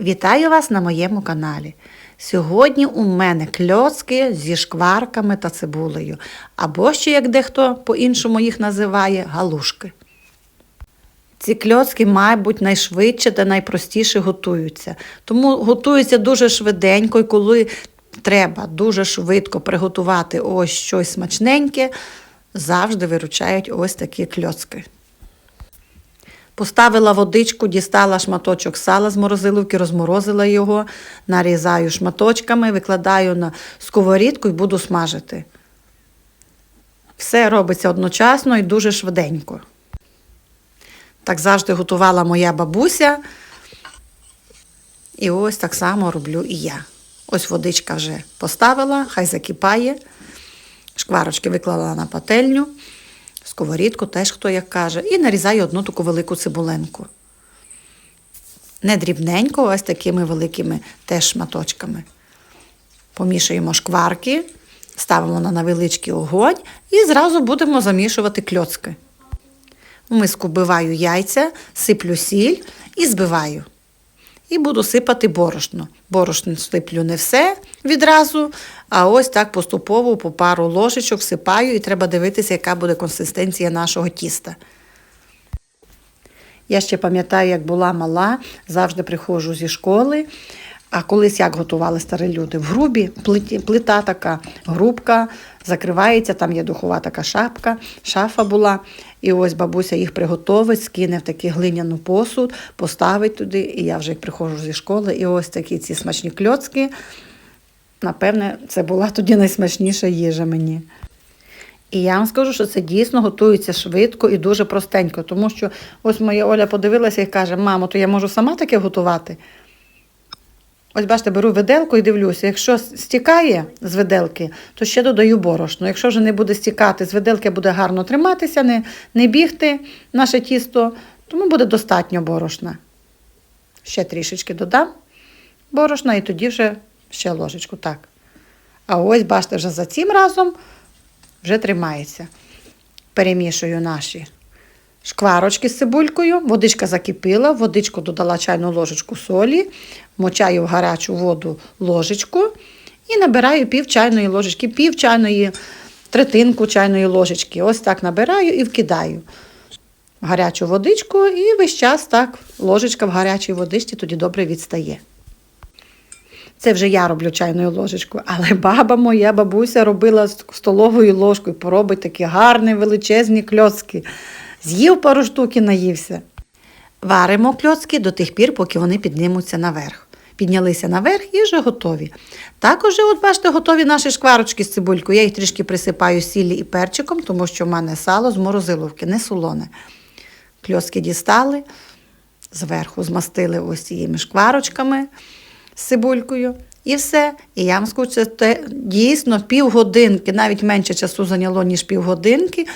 Вітаю вас на моєму каналі. Сьогодні у мене кльоцки зі шкварками та цибулею, або ще, як дехто по-іншому їх називає, галушки. Ці кльоцки, мабуть, найшвидше та найпростіше готуються. Тому готуються дуже швиденько, і коли треба дуже швидко приготувати ось щось смачненьке, завжди виручають ось такі кльоцки. Поставила водичку, дістала шматочок сала з морозиловки, розморозила його, нарізаю шматочками, викладаю на сковорідку і буду смажити. Все робиться одночасно і дуже швиденько. Так завжди готувала моя бабуся. І ось так само роблю і я. Ось водичка вже поставила, хай закипає. Шкварочки виклала на пательню, сковорідку теж хто як каже, і нарізаю одну таку велику цибуленку. Не дрібненько, ось такими великими теж шматочками. Помішуємо шкварки, ставимо на невеличкий огонь і зразу будемо замішувати кльоцки. В миску вбиваю яйця, сиплю сіль і збиваю. І буду сипати борошно. Борошно сиплю не все відразу, а ось так поступово по пару ложечок всипаю і треба дивитися, яка буде консистенція нашого тіста. Я ще пам'ятаю, як була мала, завжди приходжу зі школи. А колись як готували старі люди? В грубі плита така, грубка, закривається, там є духова така шапка, шафа була. І ось бабуся їх приготовить, скине в такий глиняну посуд, поставить туди, і я вже приходжу зі школи, і ось такі ці смачні кльоцки. Напевне, це була тоді найсмачніша їжа мені. І я вам скажу, що це дійсно готується швидко і дуже простенько, тому що ось моя Оля подивилася і каже: мамо, то я можу сама таке готувати. Ось бачите, беру виделку і дивлюся, якщо стікає з виделки, то ще додаю борошно. Якщо вже не буде стікати з виделки, буде гарно триматися, не, не бігти наше тісто, тому буде достатньо борошна. Ще трішечки додам борошна і тоді вже ще ложечку. Так. А ось, бачите, вже за цим разом вже тримається. Перемішую наші шкварочки з цибулькою, водичка закипіла, водичку додала чайну ложечку солі, мочаю в гарячу воду ложечку і набираю пів чайної ложечки, пів чайної третинку чайної ложечки. Ось так набираю і вкидаю гарячу водичку, і весь час так ложечка в гарячій водичці тоді добре відстає. Це вже я роблю чайною ложечкою, але баба моя бабуся робила столовою ложкою, поробить такі гарні величезні кльоцки. З'їв пару штук і наївся. Варимо кльоцки до тих пір, поки вони піднимуться наверх. Піднялися наверх і вже готові. Також, от бачите, готові наші шкварочки з цибулькою. Я їх трішки присипаю сіллі і перчиком, тому що в мене сало з морозиловки, не солоне. Кльоцки дістали, зверху змастили ось цими шкварочками з цибулькою. І все. І я вам скажу, це дійсно півгодинки, навіть менше часу зайняло, ніж півгодинки.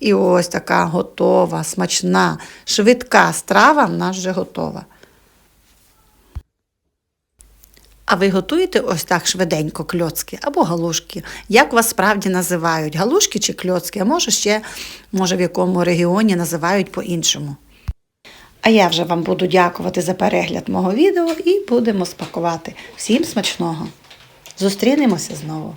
І ось така готова, смачна, швидка страва в нас вже готова. А ви готуєте ось так швиденько кльоцки або галушки? Як вас справді називають? Галушки чи кльоцки? А може ще, може, в якому регіоні називають по-іншому. А я вже вам буду дякувати за перегляд мого відео і будемо спакувати. Всім смачного! Зустрінемося знову!